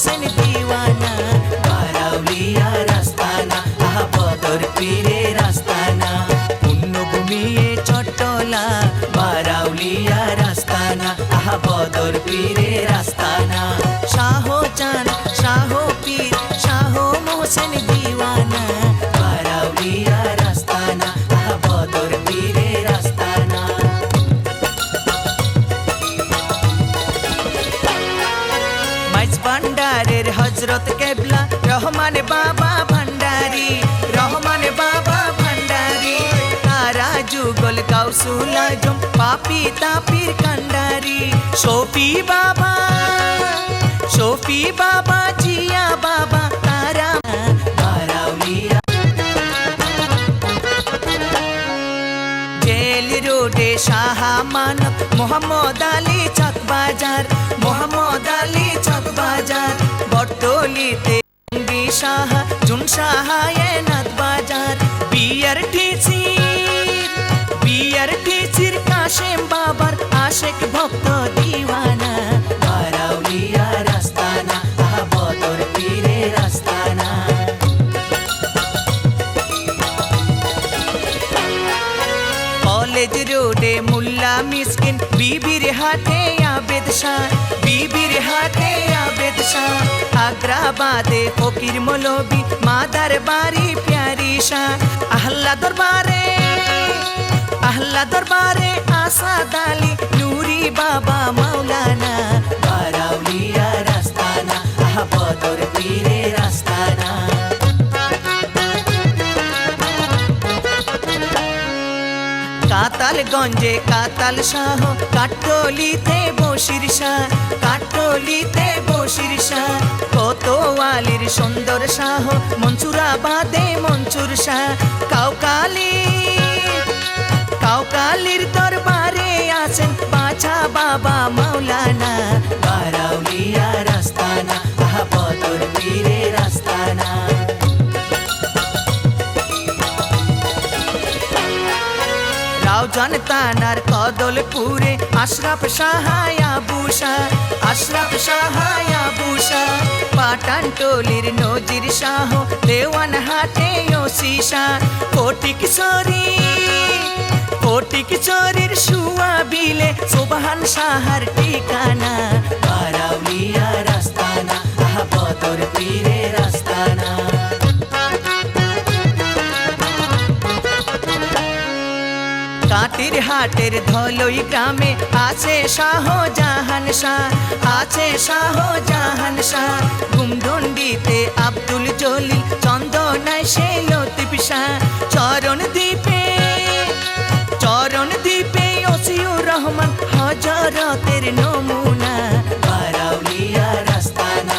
মোহসেন দিওয়ানা বারাউলিয়া রাস্তানা আহা বদর শাহ চান শাহ পীর শাহ মোহসেন দিওয়ানা হজরত কেবলা, রহমান বাবা ভান্ডারি, রহমান বাবা ভান্ডারি, তারা যুগল কাউসুল আজম, পাপি তাপির কান্ডারি শফি বাবা শফি বাবা, জিয়া বাবা, তারা রোডে শাহ মানব মোহাম্মদ আলী চক বাজার, মোহাম্মদ আলী শাহ জুন শাহ এনাথ বাজার বিয়ার টিচির কাশেম বাবার আশেক ভক্ত দিওয়ানা বারাউলিয়া রাস্তানা আহা বদর পীরে রাস্তানা কলেজ রোডে মুল্লা মিসকিন বিবির আবেদ শাহ বিবির হাতে আবেদ শাহ আগ্রাবাদে ফকির মলবি, মাদার বাড়ি প্যারি শাহ আহ্লা দরবারে আহ্লা দরবারে আসাদ আলী, নুরি বাবা মাওলানা কাতালগঞ্জে কাতাল শাহ কাটলিতে বসির শাহ কাটলিতে বসির শাহ, কোতোয়ালির সুন্দর শাহ, মনসুরাবাদে মনসুর শাহ, কাউকালি, কাউকালির দরবারে আছেন পাছা বাবা মাওলানা, বারাউলিয়া রাস্তানা, আহা বদর পীরে রাউজান তানার কদলপুরে আশরাফ সাহায়া বুসা, আশরাফ সাহায়া বুসা। পাটান টলির নজির শাহ, দেওয়ান হাটে ওসিসা কোটি কিশোরী কোটি কিশোরীর শুয়া বিলে সুবহান সাহার ঠিকানা বারাউলিয়া কাটির হাটের ধলই গ্রামে আছে শাহ জাহান শাহ, আছে শাহ জাহান শাহ। গুমডন্ডিতে আব্দুল জলি চন্দনায় সে লতিফ শাহ। চরণ দ্বীপে চরণ দ্বীপে ওসিউর রহমান হজরতের নমুনা। রাস্তানা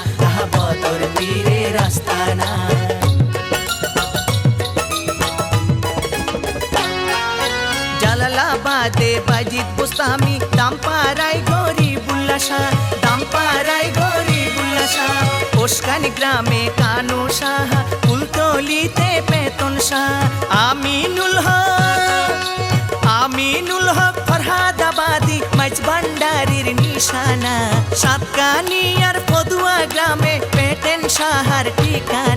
বদর পীরে রাস্তানা। জালালাবাদে বাজিদ বুস্তামি দামপাড়ায় গরিবুল্লাশা দামপাড়ায় গরিবুল্লাশা ওসকান গ্রামে কানু শাহ ফুলতলিতে পেতন শাহ আমিনুল হক আমিনুল হক ফরহাদাবাদি, মাইজ ভান্ডারির নিশানা। সাতকানিয়ার পদুয়া গ্রামে পেটেন সাহার ঠিকানা।